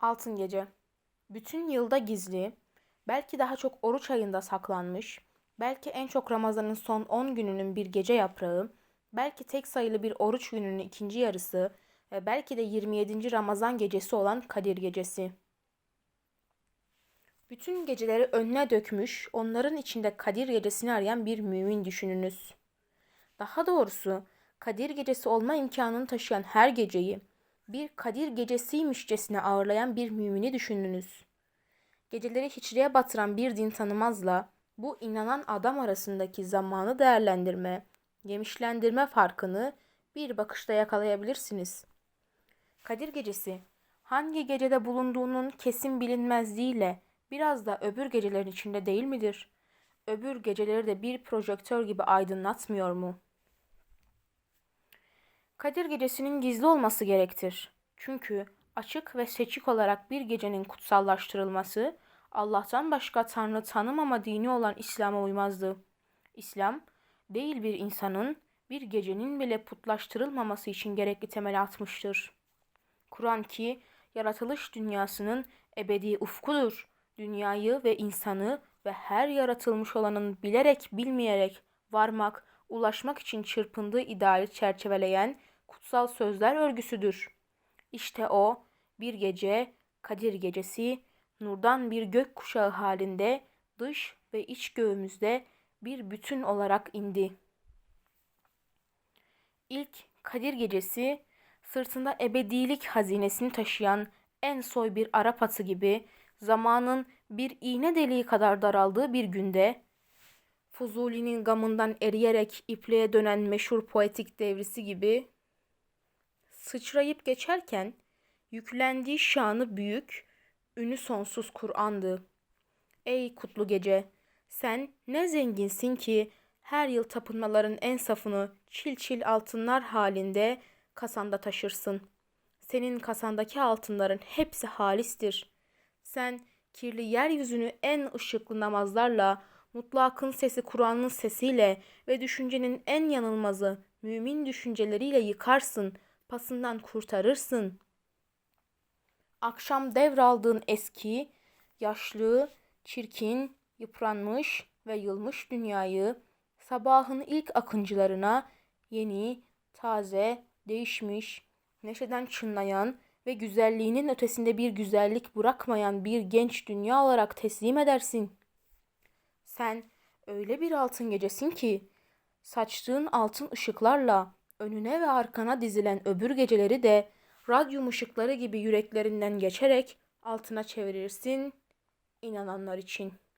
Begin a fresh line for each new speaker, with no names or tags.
Altın Gece Bütün yılda gizli, belki daha çok oruç ayında saklanmış, belki en çok Ramazan'ın son 10 gününün bir gece yaprağı, belki tek sayılı bir oruç gününün ikinci yarısı ve belki de 27. Ramazan gecesi olan Kadir Gecesi. Bütün geceleri önüne dökmüş, onların içinde Kadir Gecesini arayan bir mümin düşününüz. Daha doğrusu Kadir Gecesi olma imkanını taşıyan her geceyi bir Kadir Gecesiymişçesine ağırlayan bir mümini düşününüz. Geceleri hiçliğe batıran bir din tanımazla bu inanan adam arasındaki zamanı değerlendirme, yemişlendirme farkını bir bakışta yakalayabilirsiniz. Kadir Gecesi hangi gecede bulunduğunun kesin bilinmezliğiyle biraz da öbür gecelerin içinde değil midir? Öbür geceleri de bir projektör gibi aydınlatmıyor mu?'' Kadir gecesinin gizli olması gerektir. Çünkü açık ve seçik olarak bir gecenin kutsallaştırılması Allah'tan başka Tanrı tanımama dini olan İslam'a uymazdı. İslam değil bir insanın bir gecenin bile putlaştırılmaması için gerekli temel atmıştır. Kur'an ki yaratılış dünyasının ebedi ufkudur. Dünyayı ve insanı ve her yaratılmış olanın bilerek bilmeyerek varmak, ulaşmak için çırpındığı ideali çerçeveleyen kutsal sözler örgüsüdür. İşte o bir gece Kadir gecesi nurdan bir gök kuşağı halinde dış ve iç göğümüzde bir bütün olarak indi. İlk Kadir gecesi sırtında ebedilik hazinesini taşıyan en soy bir Arap atı gibi zamanın bir iğne deliği kadar daraldığı bir günde Fuzuli'nin gamından eriyerek ipliğe dönen meşhur poetik devrisi gibi sıçrayıp geçerken yüklendiği şanı büyük, ünü sonsuz Kur'an'dı. Ey kutlu gece, sen ne zenginsin ki her yıl tapınmaların en safını çil çil altınlar halinde kasanda taşırsın. Senin kasandaki altınların hepsi halistir. Sen kirli yeryüzünü en ışıklı namazlarla, mutlakın sesi Kur'an'ın sesiyle ve düşüncenin en yanılmazı mümin düşünceleriyle yıkarsın.'' Pasından kurtarırsın. Akşam devraldığın eski, yaşlı, çirkin, yıpranmış ve yılmış dünyayı sabahın ilk akıncılarına yeni, taze, değişmiş, neşeden çınlayan ve güzelliğinin ötesinde bir güzellik bırakmayan bir genç dünya olarak teslim edersin. Sen öyle bir altın gecesin ki saçtığın altın ışıklarla önüne ve arkana dizilen öbür geceleri de radyum ışıkları gibi yüreklerinden geçerek altına çevirirsin inananlar için.''